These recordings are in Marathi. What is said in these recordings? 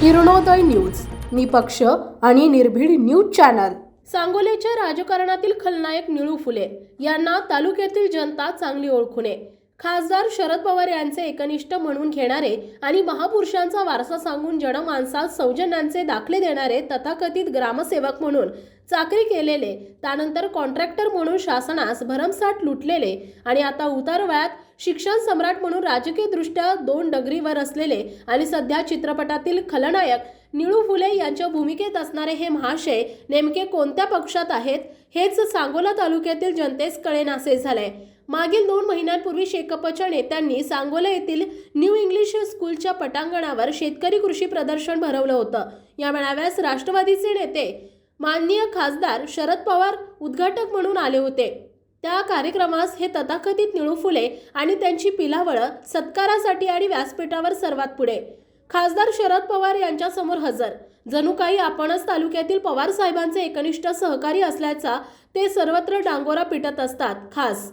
किरणोदय न्यूज निपक्ष आणि निर्भीड न्यूज चॅनल. सांगोलेच्या राजकारणातील खलनायक निळू फुले यांना तालुक्यातील जनता चांगली ओळखून नये. खासदार शरद पवार यांचे एकनिष्ठ म्हणून घेणारे आणि महापुरुषांचा वारसा सांगून जनमानसात सौजन्यांचे दाखले देणारे तथाकथित ग्रामसेवक म्हणून चाकरी केलेले त्यानंतर कॉन्ट्रॅक्टर म्हणून शासनास भरमसाठ लुटलेले आणि आता उतार वयात शिक्षण सम्राट म्हणून राजकीयदृष्ट्या दोन डगरीवर असलेले आणि सध्या चित्रपटातील खलनायक निळू फुले यांच्या भूमिकेत असणारे हे महाशय नेमके कोणत्या पक्षात आहेत हेच सांगोला तालुक्यातील जनतेस कळेनासे झालंय. मागील दोन महिन्यांपूर्वी शेकपच्या नेत्यांनी सांगोला येथील न्यू इंग्लिश स्कूलच्या पटांगणावर शेतकरी कृषी प्रदर्शन भरवलं होतं. या मेळाव्यास राष्ट्रवादीचे नेते माननीय खासदार शरद पवार उद्घाटक म्हणून आले होते. त्या कार्यक्रमास हे तथाकथित निळू फुले आणि त्यांची पिलावळं सत्कारासाठी आणि व्यासपीठावर सर्वात पुढे. खासदार शरद पवार यांच्यासमोर हजर. जणू काही आपणच तालुक्यातील पवार साहेबांचे एकनिष्ठ सहकारी असल्याचा ते सर्वत्र डांगोरा पिटत असतात. खास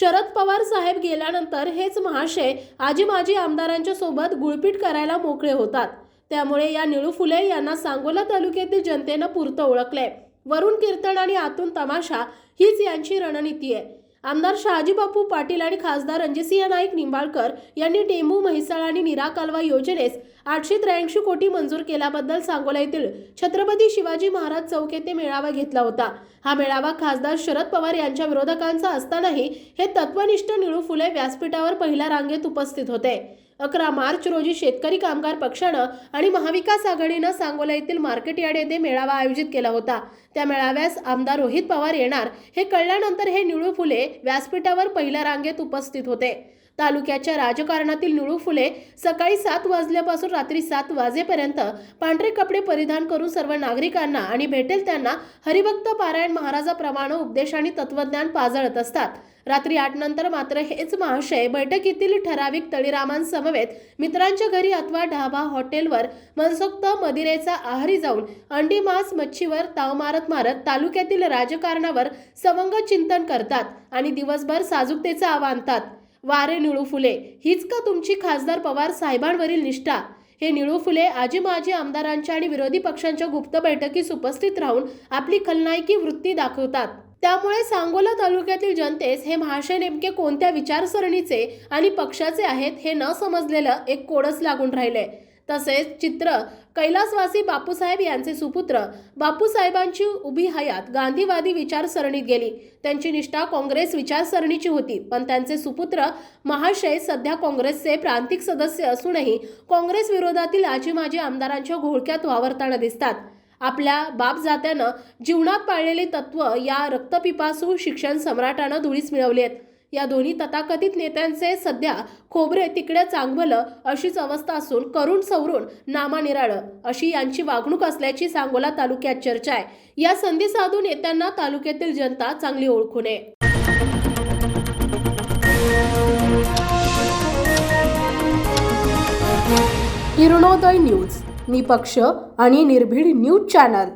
शरद पवार साहेब गेल्यानंतर हेच महाशय आजी माजी आमदारांच्या सोबत गुळपीट करायला मोकळे होतात. त्यामुळे या निळू फुले यांना सांगोला तालुक्यातील जनतेनं पुरतं ओळखलंय. वरून कीर्तन आणि आतून तमाशा हीच यांची रणनीती आहे. आमदार शहाजीबापू पाटील आणि खासदार रणजितसिंह नाईक निंबाळकर यांनी टेंबू म्हैसाळ आणि निरा कालवा योजनेस आठशे त्र्याऐंशी कोटी मंजूर केल्याबद्दल सांगोला येथील छत्रपती शिवाजी महाराज चौक येथे मेळावा घेतला होता. हा मेळावा खासदार शरद पवार यांच्या विरोधकांचा असतानाही हे तत्वनिष्ठ निळू फुले व्यासपीठावर पहिल्या रांगेत उपस्थित होते. अकरा मार्च रोजी शेतकरी कामगार पक्षानं आणि महाविकास आघाडीनं सांगोला येथील मार्केट यार्ड येथे मेळावा आयोजित केला होता. त्या मेळाव्यास आमदार रोहित पवार येणार. हे कळल्यानंतर हे निळू फुले व्यासपीठावर पहिल्या रांगेत उपस्थित होते. तालुक्याच्या राजकारणातील निळू फुले सकाळी सात वाजल्यापासून रात्री सात वाजेपर्यंत पांढरे कपडे परिधान करून सर्व नागरिकांना आणि भेटेल त्यांना हरिभक्त पारायण महाराजाप्रमाणे उपदेश आणि तत्वज्ञान पाजळत असतात. रात्री आठ नंतर मात्र हेच महाशय बैठकीतील ठराविक तळीरामांसमवेत मित्रांच्या घरी अथवा ढाबा हॉटेलवर मनसोक्त मदिरेचा आहारी जाऊन अंडी मांस मच्छीवर ताव मारत मारत तालुक्यातील राजकारणावर सवंग चिंतन करतात आणि दिवसभर साजुकतेचा आव्हानतात वारे निळू फुले. हीच का तुमची खासदार पवार साहेबांवरील निष्ठा? हे निळू फुले आजी माजी आमदारांच्या आणि विरोधी पक्षांच्या गुप्त बैठकीस उपस्थित राहून आपली खलनायकी वृत्ती दाखवतात. त्यामुळे सांगोला तालुक्यातील जनतेस हे महाशय नेमके कोणत्या विचारसरणीचे आणि पक्षाचे आहेत हे न समजलेलं एक कोडस लागून राहिले तसेच चित्र. कैलासवासी बापूसाहेब यांचे सुपुत्र. बापूसाहेबांची उभी हयात गांधीवादी विचारसरणीत गेली. त्यांची निष्ठा काँग्रेस विचारसरणीची होती. पण त्यांचे सुपुत्र महाशय सध्या काँग्रेसचे प्रांतिक सदस्य असूनही काँग्रेस विरोधातील आजी माजी आमदारांच्या घोळक्यात वावरताना दिसतात. आपल्या बापजात्यानं जीवनात पाळलेली तत्व या रक्तपिपासू शिक्षण सम्राटानं धुळीस मिळवली आहेत. या दोन्ही तथाकथित नेत्यांचे सध्या खोबरे तिकडे चांगवलं अशीच अवस्था असून करून सवरून नामानिराळं अशी यांची वागणूक असल्याची सांगोला तालुक्यात चर्चा आहे. या संधी साधून नेत्यांना तालुक्यातील जनता चांगली ओळखू नये किरणोदय न्यूज निपक्ष आणि निर्भीड न्यूज चॅनल.